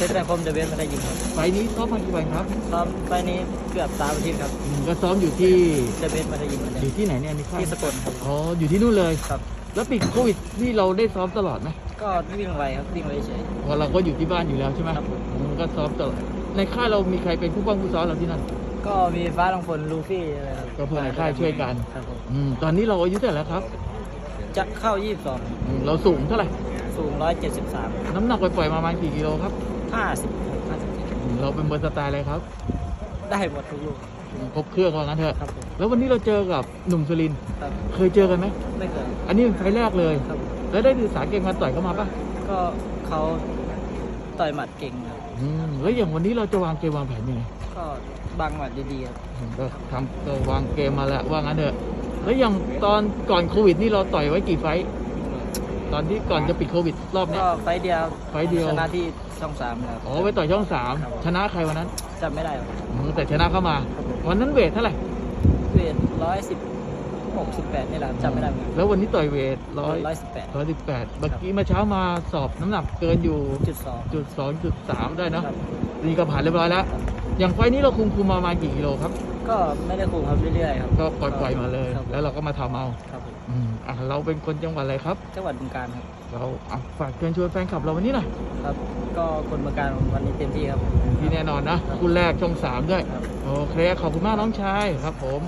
เพชรแบงคมเดอะเบสไม่ได้ยิงครับไฟล์นี้ซ้อมมากี่วันครับซ้อมไฟล์นี้เกือบสามอาทิตย์ครับอืมก็ซ้อมอยู่ที่เดอะเบสไม่ได้ยิงเหมือนอเดิยู่มที่ไหนเนี่ยนี่ค่ายที่สกลครับ อ๋ออยู่ที่นู่นเลยครับ แล้วปิดโควิดนี่เราได้ซ้อมตลอดไหมก็วิ่งไวครับวิ่งไวเฉย เพราะเราก็อยู่ที่บ้านอยู่แล้วใช่ไหมครับผม อืมก็ซ้อมตลอดในค่ายเรามีใครเป็นผู้ป้องผู้ซ้อมเราที่นั่น ก็มีฟ้าทองฝนลูฟี่อะไรครับก็เพื่อนในค่ายช่วยกัน ครับผมอืมตอนนี้เราอายุเท่าไหร่แล้วครับจะเข้าอืมเราสูงเท่าไหร่22สูง 173 น้ำหนักปล่อยๆมาประมาณกี่กิโลครับ 50อืมเราเป็นเบอร์สไตล์อะไรครับ50ได้หมดทุกลูกอืมครบเครื่องว่างั้นเถอะ ครับผมแล้ววันนี้เราเจอกับหนุ่มสุรินทร์ครับเคยเจอกันไหม ไม่เคยอันนี้เป็นไฟล์แรกเลย ครับผมแล้วได้ศึกษาเกมการต่อยเข้ามาปะก็เขาต่อยหมัดเก่งครับ อืมแล้วอย่างวันนี้เราจะวางเกมวางแผนยังไงก็บางหมัดดีๆครับอืมก็ทำก็วางเกมมาแล้วว่างั้นเถอะ แล้วอย่างตอนก่อนโควิดนี่เราต่อยไว้กี่ไฟต์ ตอนที่ก่อนจะปิดโควิดรอบเนี้ก็ยไฟล์เดียวไฟล์เดียว ชนะที่ช่องสามครับ อ๋อไปต่อยช่องสามครับ ชนะใครวันนั้นจำไม่ได้ครับอืมแต่ชนะเข้ามา วันนั้นเวทเท่าไหร่เวทร้อยสิบหกสิบแปดนี่แหละจำไม่ได้เหมือนกันแล้ววันนี้ต่อยเวทร้อยร้อยสิบแปดร้อยสิบแปดเมื่อกี้มาเช้ามาสอบน้ำหนักเกินอยู่จุดสองจุดสองจุดสามได้เนอะครับนี่ก็ผ่านเรียบร้อยแล้ว อย่างไฟล์นี้เราคุมคุมมาประมาณกี่กิโลครับ ก็ไม่ได้คุมครับเรื่อยๆครับก็ปล่อยๆมาเลย ครับแล้วเราก็มาทำเอาครับผมอืมอะเราเป็นคนจังหวัดอะไรครับ จังหวัดบึงการครับเราอะฝากเชิญชวนแฟนคลับเราวันนี้หน่อยครับ ก็คนบึงการวันนี้เต็มที่ครับ ที่แน่นอนนะคู่แรกช่องสามด้วย ครับ โอเคขอบคุณมากน้องชายครับผม